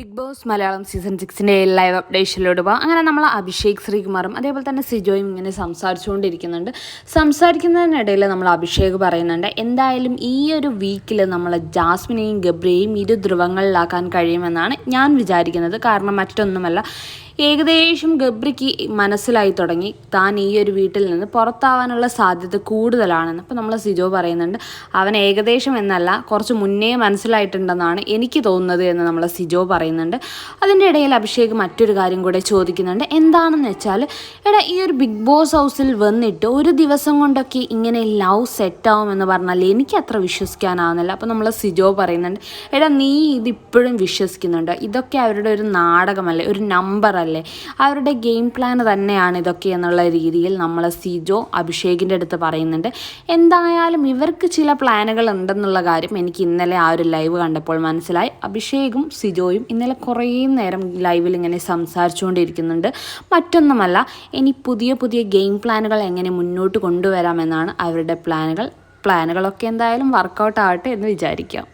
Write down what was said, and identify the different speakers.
Speaker 1: Big Boss Malayalam season സിക്സിന്റെ live അപ്ഡേഷനിലോട്ട് പോകാം അങ്ങനെ നമ്മൾ അഭിഷേക് ശ്രീകുമാറും അതേപോലെ തന്നെ സിജോയും ഇങ്ങനെ സംസാരിച്ചുകൊണ്ടിരിക്കുന്നുണ്ട്. സംസാരിക്കുന്നതിനിടയിൽ നമ്മൾ അഭിഷേക് പറയുന്നുണ്ട് എന്തായാലും ഈ ഒരു വീക്കിൽ നമ്മൾ ജാസ്മിനെയും ഗബ്രിയെയും ഇരു ധ്രുവങ്ങളിലാക്കാൻ കഴിയുമെന്നാണ് ഞാൻ വിചാരിക്കുന്നത്. കാരണം മറ്റൊന്നുമല്ല ഏകദേശം ഗബ്രിക്ക് മനസ്സിലായി തുടങ്ങി. താൻ ഈ ഒരു വീട്ടിൽ നിന്ന് പുറത്താവാനുള്ള സാധ്യത കൂടുതലാണെന്ന് അപ്പോൾ നമ്മൾ സിജോ പറയുന്നുണ്ട്. അവൻ ഏകദേശം എന്നല്ല കുറച്ച് മുന്നേ മനസ്സിലായിട്ടുണ്ടെന്നാണ് എനിക്ക് തോന്നുന്നത് എന്ന് നമ്മൾ സിജോ പറയുന്നുണ്ട്. അതിന്റെ ഇടയിൽ അഭിഷേക് മറ്റൊരു കാര്യം കൂടെ ചോദിക്കുന്നുണ്ട്. എന്താണെന്ന് വെച്ചാൽ എടാ ഈ ഒരു ബിഗ് ബോസ് ഹൗസിൽ വന്നിട്ട് ഒരു ദിവസം കൊണ്ടൊക്കെ ഇങ്ങനെ ലവ് സെറ്റാവുമെന്ന് പറഞ്ഞാൽ എനിക്ക് അത്ര വിശ്വസിക്കാനാവുന്നില്ല. അപ്പോൾ നമ്മൾ സിജോ പറയുന്നുണ്ട് എടാ നീ ഇതിപ്പോഴും വിശ്വസിക്കുന്നുണ്ട്? ഇതൊക്കെ അവരുടെ ഒരു നാടകമല്ലേ? ഒരു നമ്പർ അല്ലേ അവരുടെ ഗെയിം പ്ലാൻ തന്നെയാണ് ഇതൊക്കെ എന്നുള്ള രീതിയിൽ നമ്മൾ സിജോ അഭിഷേകിന്റെ അടുത്ത് പറയുന്നുണ്ട്. എന്തായാലും ഇവർക്ക് ചില പ്ലാനുകൾ ഉണ്ടെന്നുള്ള കാര്യം എനിക്ക് ഇന്നലെ ആ ഒരു ലൈവ് കണ്ടപ്പോൾ മനസ്സിലായി. അഭിഷേകും സിജോയും ഇന്നലെ കുറേ നേരം ലൈവിൽ ഇങ്ങനെ സംസാരിച്ചുകൊണ്ടിരിക്കുന്നുണ്ട്. മറ്റൊന്നുമല്ല ഇനി പുതിയ പുതിയ ഗെയിം പ്ലാനുകൾ എങ്ങനെ മുന്നോട്ട് കൊണ്ടുവരാമെന്നാണ് അവരുടെ പ്ലാനുകൾ പ്ലാനുകളൊക്കെ എന്തായാലും വർക്കൗട്ട് ആവട്ടെ എന്ന് വിചാരിക്കാം.